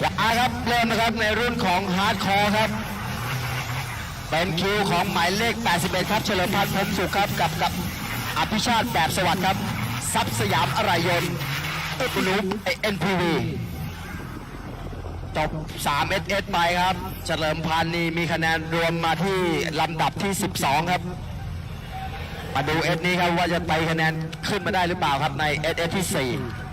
ขวาครับเริ่มนะครับในรุ่นของฮาร์ดคอร์ครับเป็นคิวของหมายเลข 81 ครับเฉลิมพันธ์พรมสุขครับกับกับอภิชาติแบบสวัสดิ์ครับซับสยามอรายยนอุนุเอ็นพีวีจบ3 s s ไปครับ เฉลิมพันธ์นี่มีคะแนนรวมมาที่ลำดับที่ 12 ครับ มาดูเอสนี้ครับว่าจะไปคะแนนขึ้นมาได้หรือเปล่าครับในเอสเอสที่ 4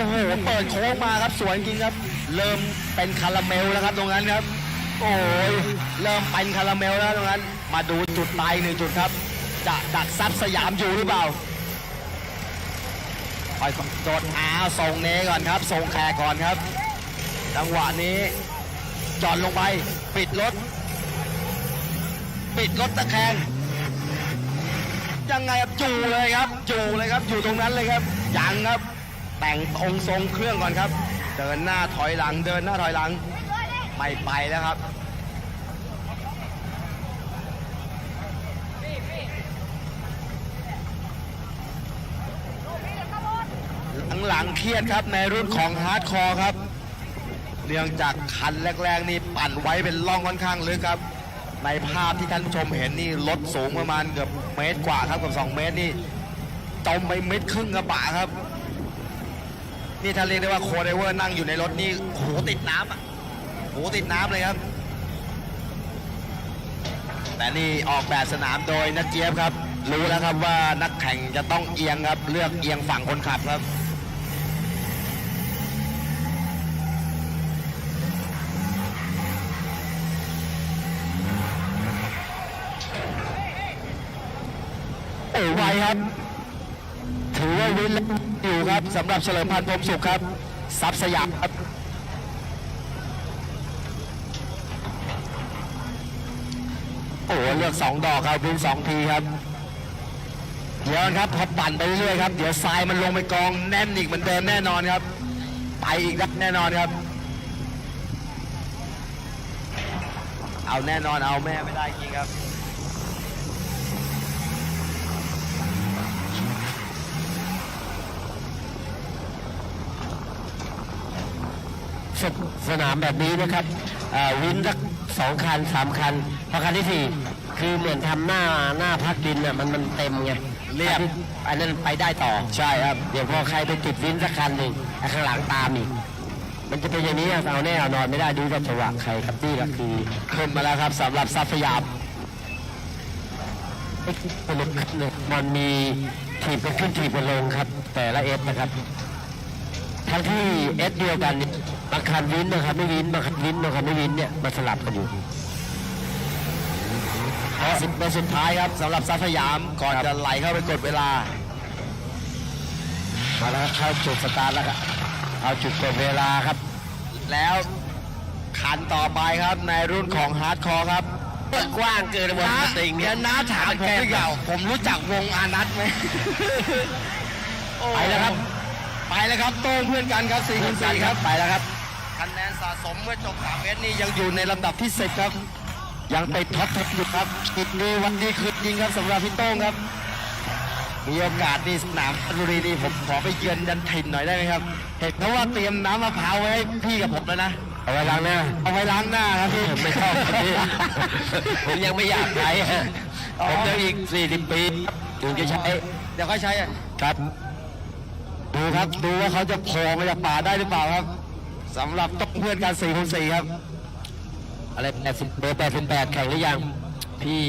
โอ้โหเปิดโค้งมาครับสวยจริงครับ เริ่มเป็นคาราเมลแล้วครับตรงนั้นครับ โอ้ยเริ่มเป็นคาราเมลแล้วตรงนั้น มาดูจุดตายหนึ่งจุดครับ จะดักซับสยามอยู่หรือเปล่าคอยโดดอาส่งเนก่อนครับส่งแขกก่อนครับ จังหวะนี้จอดลงไปปิดรถ ปิดรถตะแคงยังไงครับจูเลยครับจูเลยครับอยู่ตรงนั้นเลยครับยังครับ แต่งองค์ทรงเครื่องก่อนครับ เดินหน้าถอยหลัง เดินหน้าถอยหลังไม่ไปแล้วครับหลังๆเครียดครับในรุ่นของฮาร์ดคอร์ครับเนื่องจากคันแรกๆนี่ปั่นไว้เป็นร่องค่อนข้างลึกครับ ในภาพที่ท่านผู้ชมเห็นนี่รถสูงประมาณเกือบเมตรกว่าครับเกับ 2 เมตรนี่จมไปเมตรครึ่งกระบะครับ นี่ถ้าเรียกได้ว่าโคเดเวอร์นั่งอยู่ในรถนี่หูติดน้ำอะหูติดน้ำเลยครับ แต่นี่ออกแบบสนามโดยนักเจี๊ยบครับ รู้แล้วครับว่านักแข่งจะต้องเอียงครับ เลือกเอียงฝั่งคนขับครับโอ้ไวครับถือว่าวิน อยู่ครับสำหรับเฉลิมพันธ์พรมสุขครับซับสยามครับโอ้โหเลือกสองดอกครับวินสองทีครับ เดี๋ยวนะครับพอปั่นไปเรื่อยครับ เดี๋ยวทรายมันลงไปกองแน่นอีกเหมือนเดิมแน่นอนครับ ไปอีกนัดแน่นอนครับ เอาแน่นอนเอาแม่ไม่ได้จริงครับ สสนามแบบนี้นะครับเอ่อวินสักสองคันสามคันพอคันที่สี่คือเหมือนทำหน้าหน้าพักดินอะมันมันเต็มไงเรียบอันนั้นไปได้ต่อใช่ครับเดี๋ยวพอใครไปติดวินสักคันหนึ่งไอ้ข้างหลังตามอีกมันจะเป็นอย่างนี้อะเอาแน่เอานอนไม่ได้ดูกับจังหวะใครครับนี่ก็คือขึ้นมาแล้วครับสำหรับซับสยามเอ็กซ์สนุกเนี่ยมันมีทีมเป็นขึ้นทีมเป็นลงครับ แต่ละเอสนะครับ ทั้งที่เอสเดียวกันเนี่ยบางคันวินบางคันไม่วินบางคันวินบางคันไม่วินเนี่ยมันสลับกันอยู่สิบเป็นสุดท้ายครับสำหรับซับสยามก่อนจะไหลเข้าไปกดเวลามาแล้วครับเข้าจุดสตาร์ทแล้วครับเอาจุดกดเวลาครับ แล้วคันต่อไปครับในรุ่นของฮาร์ดคอร์ครับกว้างเกินบนสตริงเดี๋เนี่ยวยน้าถามผมดีกว่าผมรู้จักวงอานัทไหมโอ้ไปแล้วครับ ไปแล้วครับโต้งเพื่อนกันครับสี่คูณสี่ครับไปแล้วครับคะแนนสะสมเมื่อจบ3เมตรนี่ยังอยู่ในลำดับที่10ครับ ยังติดท็อป10อยู่ครับอีกนี้วันนี้คืนยิงครับสำหรับพี่โต้งครับ มีโอกาสนี่สนามราชบุรีนี่ผมขอไปเยือนยันถิ่นหน่อยได้ไหมครับ เห็นเพราะว่าเตรียมน้ำมะพร้าวไว้ให้พี่กับผมแล้วนะ เอาไว้ล้างหน้า เอาไว้ล้างหน้าครับพี่ ผมไม่ชอบครับพี่ผมยังไม่อยากใช้ฮะอ๋อผมจะอีก 40 ปีถึงจะใช้ เดี๋ยวค่อยใช้อะครับ ดูครับดูว่าเขาจะโผล่มาจากป่าได้หรือเปล่าครับสำหรับต้องเพื่อนกัน4คูณ4ครับ อะไร80เบอร์88แข่งหรือยังพี่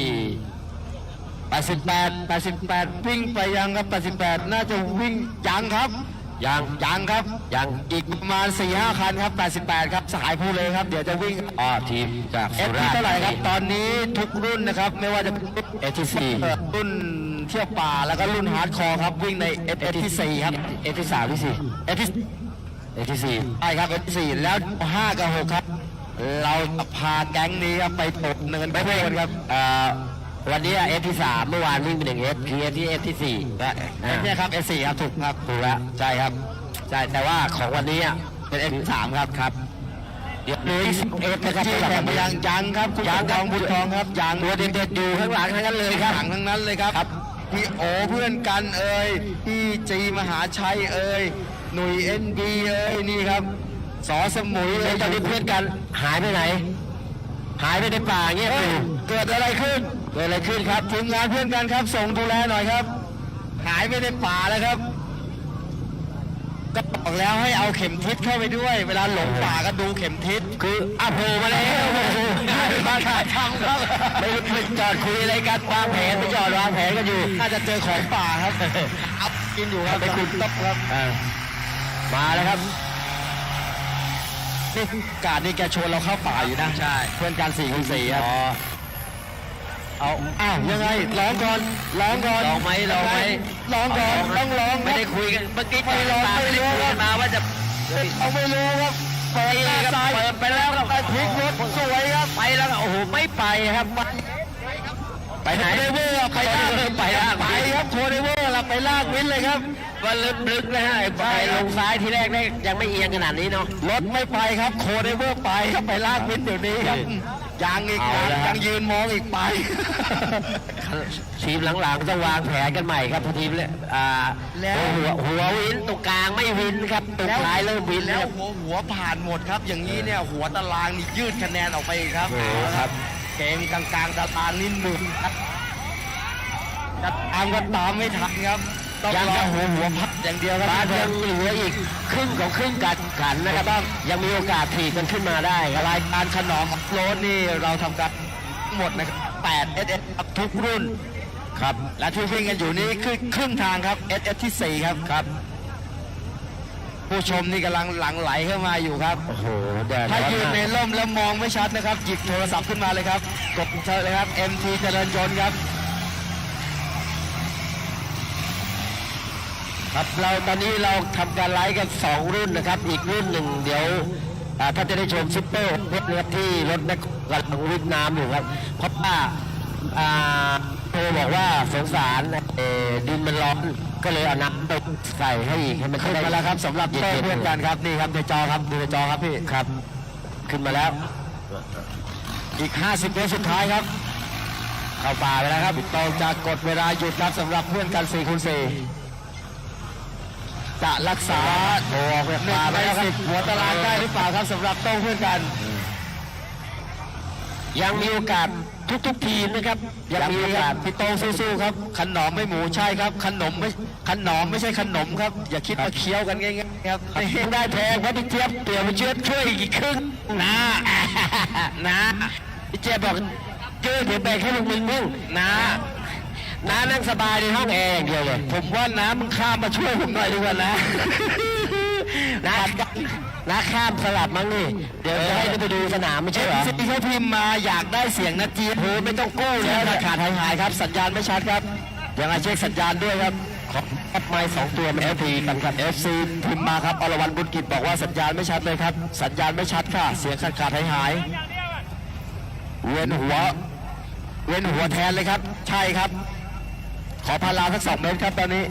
88 88วิ่งไปยังครับ88น่าจะวิ่งยังครับยังยังครับยังอีกประมาณ4-5คันครับ 88 ครับสายผู้เลยครับ เดี๋ยวจะวิ่งอ๋อทีมจากเอสุฟราษฎร์เท่าไหร่ครับ ตอนนี้ทุกรุ่นนะครับ ไม่ว่าจะเป็นรุ่นเอทีซีรุ่น เที่ยวป่าแล้วก็รุ่นฮาร์ดคอร์ครับวิ่งใน f อที่4ครับเอทีสามที่สี่ f ที่เอทีสี่ใช่ครับ f ที่4แล้ว5กับ6ครับ เราจะพาแก๊งนี้ครับไปตกเนินไปเพื่อนครับเอ่อวันนี้เอฟที่สามเมื่อวานวิ่งเป็นหนึ่งเอฟคือเอฟที่เอฟที่สี่และอ่าเนี่ยครับ F4 ครับถูกครับถูกแล้วใช่ครับใช่แต่ว่าของวันนี้อะเป็นเอฟที่สามครับครับเดี๋ยวเหลืออีกสิบเอ็ดนะครับที่สำหรับแข่งไปยังยังครับคุณยังทองบุญทองครับยังตัวเด็ดๆอยู่ข้างหลังทั้งนั้นเลยครับหลังทั้งนั้นเลยครับ พี่โอเพื่อนกันเอ่ยพี่จีมหาชัยเอ่ยหนุ่ยเอ็นบีเอ่ยนี่ครับสอสมุยเฮ้เอ่ยยตอนนี้เพื่อนกันหายไปไหน หายไปในป่าเงี้ยเอ้ยอยู่เกิดอะไรขึ้นเกิดอะไรขึ้นครับทีมงานเพื่อนกันครับ ส่งดูแลหน่อยครับ หายไปในป่าแล้วครับ ก็บอกแล้วให้เอาเข็มทิศเข้าไปด้วย เวลาหลงป่าก็ดูเข็มทิศคืออะโผล่มาแล้วโอ้โหมาถ่ายทำครับไม่ไม่จอดคุยอะไรกันวางแผนไปจอดวางแผนกันอยู่น่าจะเจอของป่าครับอัพกินอยู่ครับไปคุณต๊อกครับอ่ามาแล้วครับนี่กาดนี่แกชวนเราเข้าป่าอยู่นะใช่เพื่อนกันสี่คูณสี่ครับ เอาอ้าวยังไงร้องก่อนร้องก่อนลองไหมลองไหมร้องก่อนต้องร้องคไม่รับได้คุยกันเมื่อกี้ไม่ลองตาไม่ไม่ได้รู้คุยครักับนมาว่าจะเอาไม่รู้ครับเปิดหน้าซ้ายเปิดไปแล้วครับไปพลิกรถสวยครับไปแล้วก็โอ้โหไม่ไปครับไปไหนโคเดเวอร์ไปลากไปลากไปครับโคเดเวอร์เราไปลากวินเลยครับว่าลึกๆนะฮะไอ้ไปลงซ้ายทีแรกได้ยังไม่เอียงขนาดนี้เนาะรถไม่ไปครับโคเดเวอร์ไปครับไปลากวินเดี๋ยวนี้ครับยังอีกเอาครับละครับยังยืนมองอีกไป ทีมหลังๆต้องวางแผนกันใหม่ครับทีมเลยอ่าแล้ว หัวหัววินตรงกลางไม่วินครับตรงท้ายเริ่มวินแล้แล้ววหัวหัวผ่านหมดครับ อย่างนี้เนี่ยหัวตารางนี่ยืดคะแนนออกไปอีกครับโอ้โหครับ เกมกลางๆตารางนี่หนุนครับจะตามก็ตามไม่ทันครับ ต้องยังรอยังหัวหัวพัดอย่างเดียวครับบ้านยังเหลืออีกครึ่งของครึ่งการแข่งขันนะครับยังมีโอกาสถีบกันขึ้นมาได้ครับรายการขนอมอัพโหลดนี่เราทำการหมดนะครับ8 SS ครับทุกรุ่นครับและที่วิ่งกันอยู่นี่คือครึ่งทางครับ SS ที่ 4 ครับครับ ผู้ชมนี่กำลังหลั่งไหลเข้ามาอยู่ครับ โอ้โหแดดถ้าร้อนยืนมากในร่มแล้วมองไม่ชัดนะครับ หยิบโทรศัพท์ขึ้นมาเลยครับ กดเชิญเลยครับ MT เจริญยนต์ครับ ครับเราตอนนี้เราทำการไลฟ์กัน 2 รุ่นนะครับ อีกรุ่นหนึ่งเดี๋ยวอ่าท่านจะได้ชมซิปเปอร์นะครับที่รถแมคโครกำลังวิ่งน้ำอยู่ครับเพราะว่าอ่าโทรบอกว่าสงสารเอ่อดินมันร้อนก็เลยเอาน้ำไปใส่ให้อีกให้มันขึ้นมาแล้วครับสำหรับเย็เต้นๆเพื่อนกันครับนี่ครับในจอครับดูในจอครับพี่ครับ ขึ้นมาแล้ว อีก 50เมตรสุดท้ายครับ เข้าป่าไปแล้วครับเราจะกดเวลาหยุดครับสำหรับเพื่อนกัน4คูณ4 จะรักษาโอ้ออกจากหนึ่ป่างไปในแล้วครับสิบหัวตารางได้หรือเปล่าครับสำหรับโต้เพื่อนกัน ยังมีโอกาสทุกๆทีมนะครับยังยังมีมีโอคการัสบพี่โต้งสู้ๆครับขนมไม่หมูใช่ครับขนมไม่ขนมไม่ใช่ขนมครับ อย่าคิดว่าเคี้ยวกันง่ายๆครับยังได้แพงเพราะพี่เจี๊ยบเตี่ยวมาเชื่อช่วยอีกครึ่งนะนะพี่เจี๊ยบบอกเจอเดี๋ยวแบ่งให้ลุงมึงมึงนะ น้านั่งสบายในห้องแอร์อย่างเดียวเลยผมว่าน้ำมึงข้ามมาช่วยผมหน่อยดีกว่านะนะนะข้ามสลับมั้งนี่ เดี๋ยวจะให้ไปดูสนามไม่ใช่เหรอซีเขาพิมพ์มาอยากได้เสียงนะจีนโอ้ไม่ต้องกู้แล้แล้ววนะนะขาดหายหายๆครับ สัญญาณไม่ชัดครับยังไงเช็คสัญญาณด้วยครับขอปัดไม้สองตัวมันเอฟพีกันครับ FC พิมพ์มาครับอรวรรณบุญกิจบอกว่าสัญญาณไม่ชัดเลยครับ สัญญาณไม่ชัดค่ะ เสียงขาดขาดหายหายๆเวียนหัวเวียนหัวแทนเลยครับ ใช่ครับ ขอพาราสักสองเมตรครับตอนนี้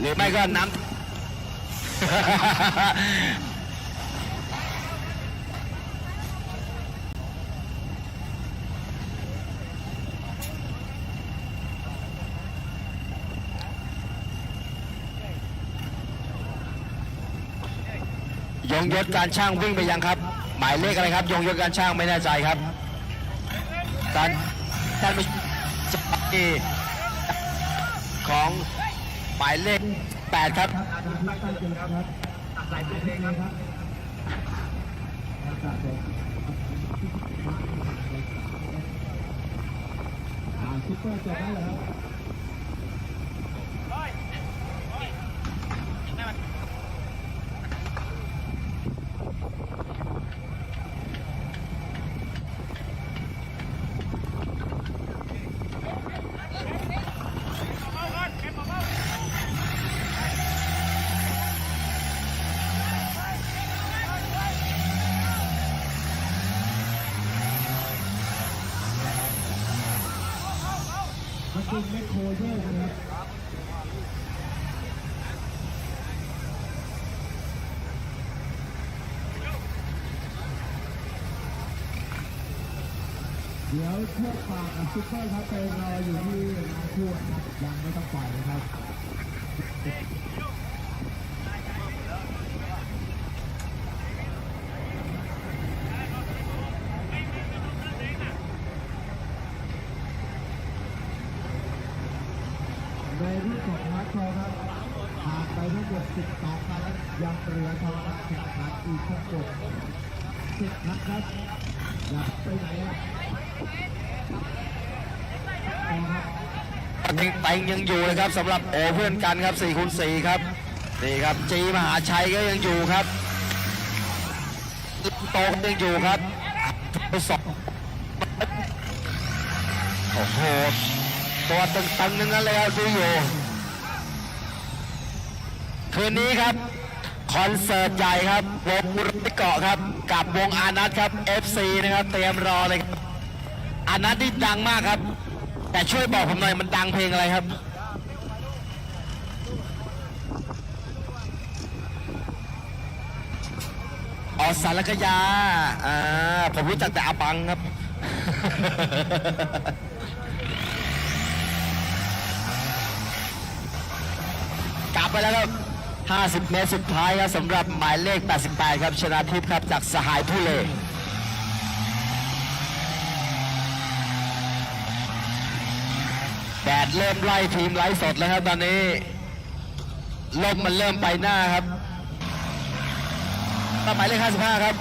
หรือไม่ก็น้ำยงยศการช่างวิ่งไปยังครับ หมายเลขอะไรครับ ยงยศการช่างไม่แน่ใจครับการการ ไปจับที่ของหมายเลข8ครับค จุ่แมคโครแยกนะเดี๋ยวเชือกปากกับซุปเปอร์ครับไปรออยู่ที่นาขวดครับยังไม่ต้องปล่อยนะครับ ชว์ครับผ่านไปทั้งหมด12ครั้งยังเหลือทองแข่งขันอีกทั้งหมด10ครั้งครับอย่าไปไหนครับต่อครับติงติงยังอยู่เลยครับสำหรับโอเพื่อนกันครับ4คูณ4ครับนี่ครับจีมหาชัยก็ยังอยู่ครับโตยังอยู่ครับสองโอ้โหตัวตึงๆนึงนั้นเลยครับดูอยู่ คืนนี้ครับ คอนเสิร์ตใหญ่ครับวงรุติเกาะครับ กับวงอานัทครับ FC นะครับ เตรียมรอเลยครับอานัทนี่ดังมากครับ แต่ช่วยบอกผมหน่อยมันดังเพลงอะไรครับ ออสารกยา อ่า ผมรู้จักแต่อาปังครับ กลับไปแล้วครับ 50 เมตรสุดท้ายครับสำหรับหมายเลข 88 ครับชนะทิพย์ครับจากสหายผู้เล่แดดเริ่มไล่ทีมไล่สดแล้วครับตอนนี้ลมมันเริ่มไปหน้าครับต่อหมายเลข 55 ครับ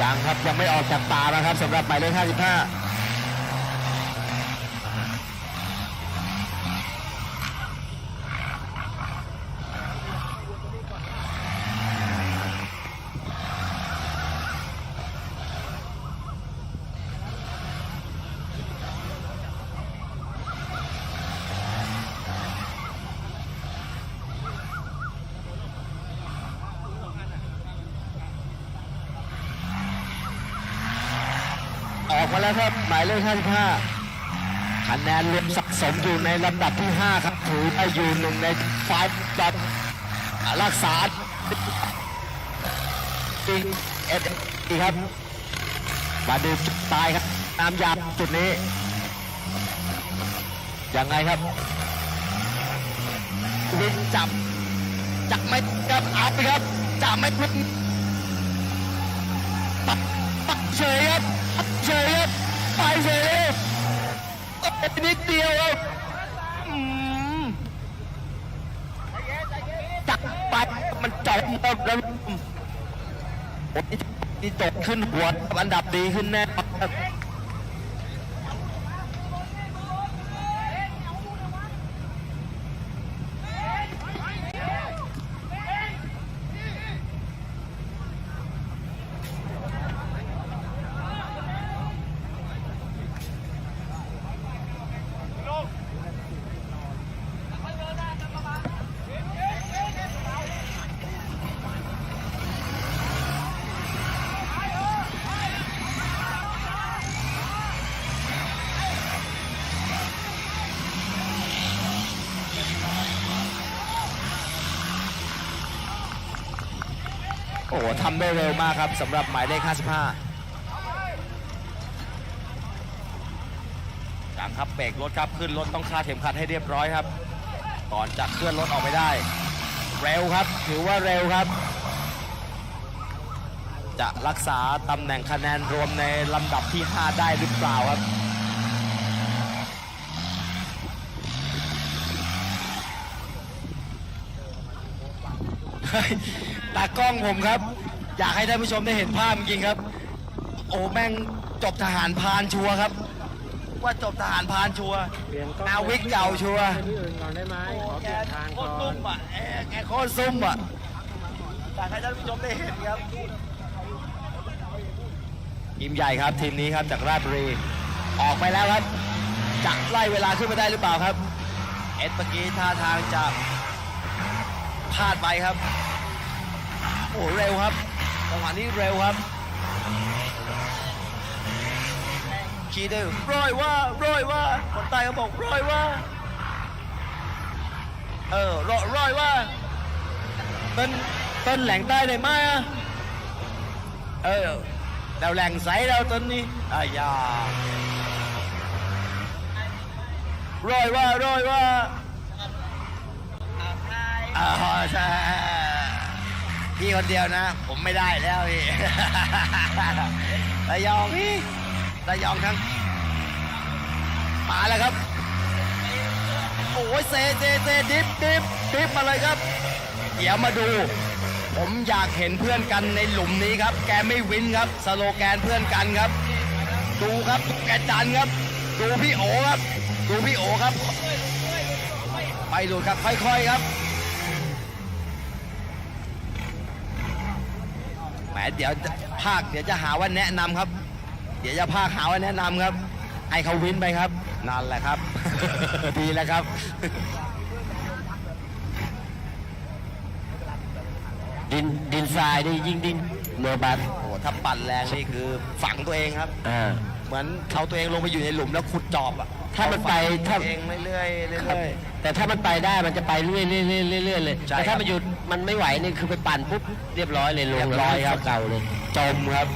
ยังครับยังไม่ออกจากตานะครับสำหรับหมายเลข55 ออกมาแล้วครับ หมายเลข55คะแนนรวมสะสมอยู่ในลำดับที่ 5 ครับถือว่าอยู่หนึ่งในไฟดับรักษาจริงเอ็ดดีครับมาดูจุดตายครับน้ำยาจุดนี้ยังไงครับวินจับจับไม่ครับเอาไปครับจับไม่พ้นปักปักเฉยครับปักเฉยครับ ไปเฉยเลยนิดเดียวครับอืมจับไปมันจบแล้วโอ้ยนี่จบขึ้นหัวอันดับดีขึ้นแน่ครับ โอ้โหทำได้เร็วมากครับสำหรับหมายเลข 55จังครับเบรกรถครับขึ้นรถต้องคาดเข็มขัดให้เรียบร้อยครับ ก่อนจะเคลื่อนรถออกไปได้ เร็วครับถือว่าเร็วครับ จะรักษาตำแหน่งคะแนนรวมในลำดับที่ 5 ได้หรือเปล่าครับเฮ้ย ตากล้องผมครับ อยากให้ท่านผู้ชมได้เห็นภาพจริงๆครับ โอ้แม่งจบทหารพรานชัวร์ครับ ว่าจบทหารพรานชัวร์เปลี่ยนกล้องนาวิกเก่าชัวร์ไปที่อื่นก่อนได้ไหมขอเปแกลี่ยนทางโคก่ตรอซุ่นมอะแอแกโคตรซุ่มอะอยากให้ท่านผู้ชมได้เห็นครับทีมใหญ่ครับทีมนี้ครับจากราชบุรีออกไปแล้วครับจะไล่เวลาขึ้นมาได้หรือเปล่าครับ เอ็ดเมื่อกี้ท่าทางจะพลาดไปครับ โอ้เร็วครับจังหวะนี้เร็วครับขี่ได้ร้อยว่าร้อยว่าคนใต้เขาบอกร้อยว่า เออรอร้อยว่าเป็นเป็นแหล่งใต้ได้ไหมอะเออเราแหล่งใสเราตอนนี้อายาร้อยว่าร้อยว่าอ่าใช่ พี่คนเดียวนะ ผมไม่ได้แล้วพี่ระยองพี่ระยองทั้งมาแล้วครับ โอ้ยเซเซเซดิฟดิฟดิฟมาเลยครับ เดี๋ยวมาดู ผมอยากเห็นเพื่อนกันในหลุมนี้ครับ แกไม่วินครับ สโลแกนเพื่อนกันครับ ดูครับแกดันครับ ดูพี่โอครับ ดูพี่โอครับ ไปหลุดครับค่อยๆครับ เดี๋ยวจะภาคเดี๋ยวจะหาว่าแนะนำครับ เดี๋ยวจะภาคหาว่าแนะนำครับให้เขาวินไปครับนั่นแหละครับ ดีแล้วครับดินดินทรายนี่ยิ่งดิ้นเมื่อบัตโอ้โหถ้าปั่นแรงนี่คือฝังตัวเองครับอ่าเหมือนเอาตัวเองลงไปอยู่ในหลุมแล้วขุดจอบอะถ้ามันไปถ้าเองเรื่อยๆเรื่อยแต่ถ้ามันไปได้มันจะไปเรื่อยๆเรื่อยๆเรื่อยๆเลยใช่แต่ครัถ้าบมันหยุด มันไม่ไหวนี่คือไปปั่นปุ๊บเรียบร้อยเลยลงเรียบร้อยครับเก่าเลยๆจมครับ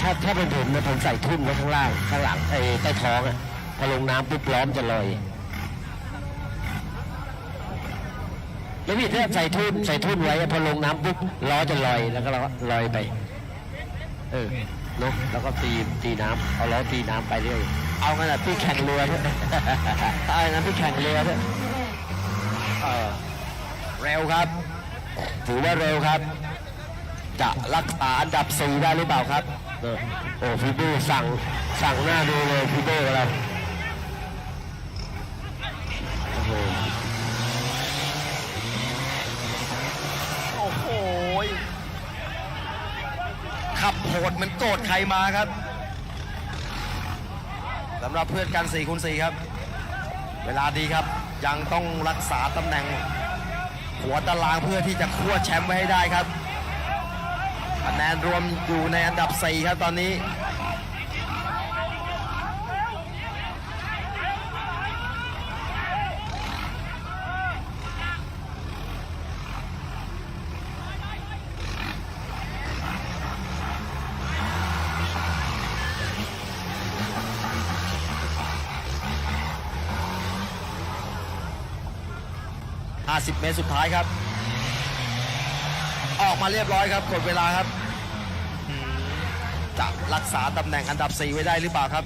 ถ้าถ้าเป็นผมนะผมใส่ทุ่นไว้ข้างล่างข้างหลังไอ้ใต้ท้องอะพอลงน้ำปุ๊บล้อมจะลอยแล้วพี่ถ้าใส่ทุ่นใส่ทุ่นไว้อะพอลงน้ำปุ๊บล้อจะลอยแล้วก็เราก็ลอยไป เออเนาะแล้วก็ตีตีน้ำเอาล้อตีน้ำไปเรื่อย เอางั้นแหละพี่แข่งเรือด้วยถ้าอย่างนั้นพี่แข่งเรือด้วยเออเร็วครับ ถือว่าเร็วครับ จะรักษาอันดับสี่ได้หรือเปล่าครับเออโอ้พี่โบ้สั่งสั่งหน้าดูเลยพี่โบ้เราโอ้โหโอ้โหขับโหดเหมันโกรธใครมาครับ สำหรับเพื่อนกัน4คูณ4ครับ เวลาดีครับยังต้องรักษาตำแหน่ง หัวตารางเพื่อที่จะคั่วแชมป์ไว้ให้ได้ครับคะแนนรวมอยู่ในอันดับ 4 ครับตอนนี้ 50 เมตรสุดท้ายครับ ออกมาเรียบร้อยครับกดเวลาครับจะรักษาตำแหน่งอันดับ 4 ไว้ได้หรือเปล่าครับ